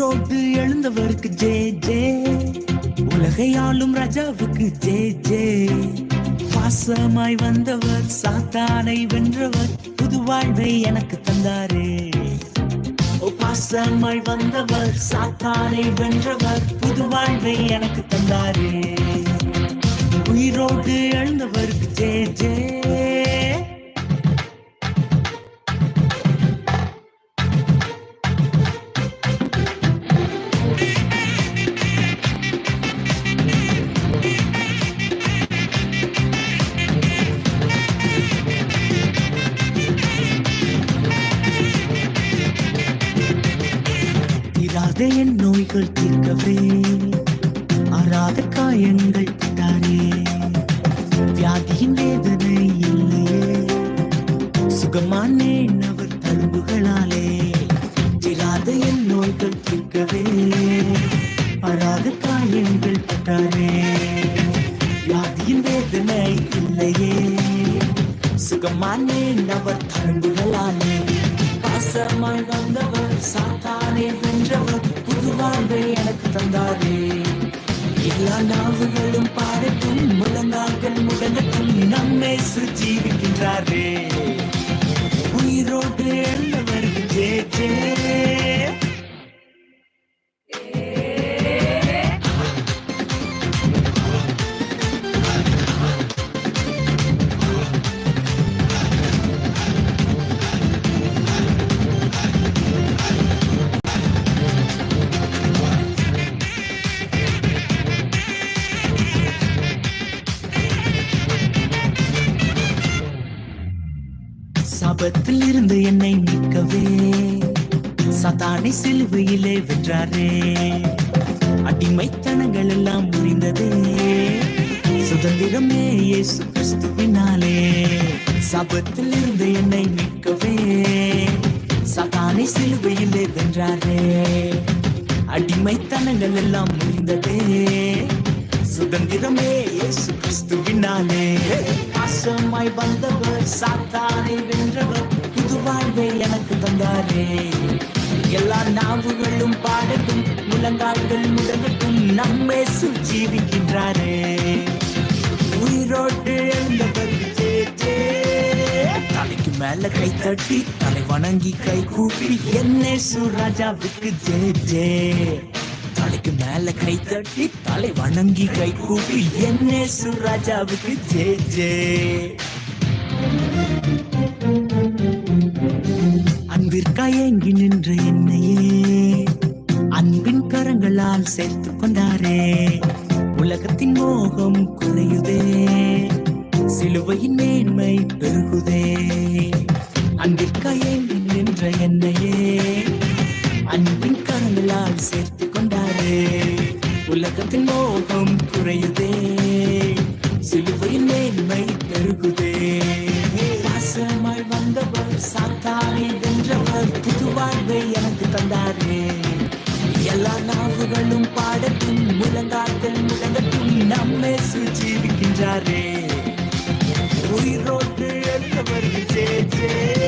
எழுந்தவருக்கு ஜே ஜே. உலகையாளும் ராஜாவுக்கு ஜே ஜே. பாசமாய் வந்தவர் சாத்தானை வென்றவர் புது வாழ்வை எனக்கு தந்தாரே. பாசமாய் வந்தவர் சாத்தானை வென்றவர் புது வாழ்வை எனக்கு தந்தாரே. உயிரோடு எழுந்தவருக்கு ஜே ஜே. என் நோய்கள் தீர்க்கவே அறாத காயங்கள் பட்டாரே வியாதியின் வேதனை இல்லையே. சுகமானேன் அவர் தழும்புகளாலே. தீராத என் நோய்கள் தீர்க்கவே அறாத காயங்கள் பட்டாரே வியாதியின் வேதனை இல்லையே. சுகமானேன் அவர் தழும்புகளாலே. பாசமாய் வந்தவர் சாத்தானே வென்றவர் புது வாழ்வை எனக்கு தந்தாரே. எல்லா நாவுகளும் பாடட்டும் முழங்கால்கள் முடங்கட்டும் நம்மை சுஜீவிக்கின்றாரே ஆபத்தில் இருந்து என்னை மீட்கவே. சதானை சிலுவையிலே வென்றாரே. அடிமைத்தனங்கள் எல்லாம் முடிந்ததே சுதந்திரமே இயேசு கிறிஸ்துவினாலே. சபத்தில் இருந்து என்னை மீட்கவே. சதானை சிலுவையிலே வென்றாரே. அடிமைத்தனங்கள் எல்லாம் முடிந்ததே சுதந்திரமே இயேசு கிறிஸ்துவினாலே. பாசமாய் வந்தவர் சாத்தானை வென்றவர் புது வாழ்வை எனக்கு தந்தாரே. எல்லா நாவுகளும் பாடட்டும் முழங்கால்கள் முடங்கட்டும் நம்மை சுஜீவிக்கின்றாரே. உயிரோடு எழுந்தவர் தலைக்கு மேல கை தட்டி தலை வணங்கி கை கூப்பி என்னே சுராஜாவுக்கு ஜே ஜே தலைக்கு மேல கை தட்டி தலை வணங்கி கை கூப்பி என்னே சுராஜாவுக்கு ஜே ஜே. அன்பிற்காய் எங்கி நின்ற என்னையே அன்பின் கரங்களால் சேர்த்து கொண்டாரே. உலகத்தின் மோகம் குறையுதே சிலுவையின் மேன்மை பெருகுதே. அன்பிற்காய் எங்கி நின்ற என்னையே உலகத்தின் மோகம் குறையுதே. சிலுவையின் மேன்மை பெருகுதே. பாசமாய் வந்தவர் சாத்தானை வென்றவர் புது வாழ்வை எனக்கு தந்தாரே. எல்லா நாவுகளும் பாடட்டும் முழங்கால்கள் முழங்கட்டும் நம்மை சுஜீவிக்கின்றாரே உயிரோட்டு எழுந்தவர் ஜே ஜே